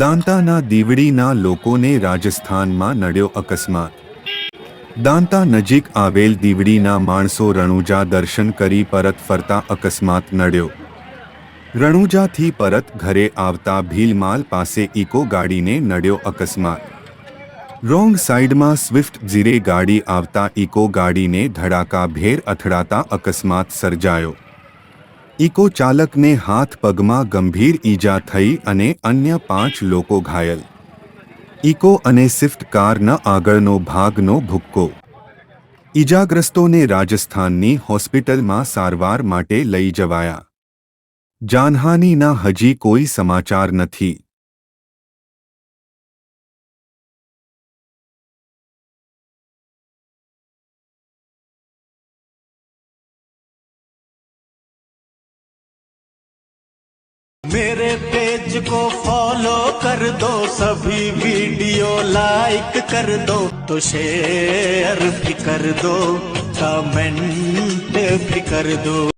દાંતાના દીવડીના લોકોને રાજસ્થાનમાં નડ્યો અકસ્માત. દાંતા નજીક આવેલ દીવડીના માણસો રણુજા દર્શન કરી પરત ફરતા અકસ્માત નડ્યો. રણુજાથી પરત ઘરે આવતા ભીલમાલ પાસે ઇકો ગાડીને નડ્યો અકસ્માત. રોંગ સાઈડમાં સ્વિફ્ટ જીરે ગાડી આવતા ઇકો ગાડીને ધડાકાભેર અથડાતા અકસ્માત સર્જાયો. ઇકો ચાલકને હાથ પગમાં ગંભીર ઈજા થઈ અને અન્ય પાંચ લોકો ઘાયલ. ઇકો અને સ્વિફ્ટ કારના આગળનો ભાગનો ભૂક્કો. ઈજાગ્રસ્તોને રાજસ્થાનની હોસ્પિટલમાં સારવાર માટે લઈ જવાયા. જાનહાનિના હજી કોઈ સમાચાર નથી. मेरे पेज को फॉलो कर दो सभी वीडियो लाइक कर दो तो शेयर भी कर दो कमेंट भी कर दो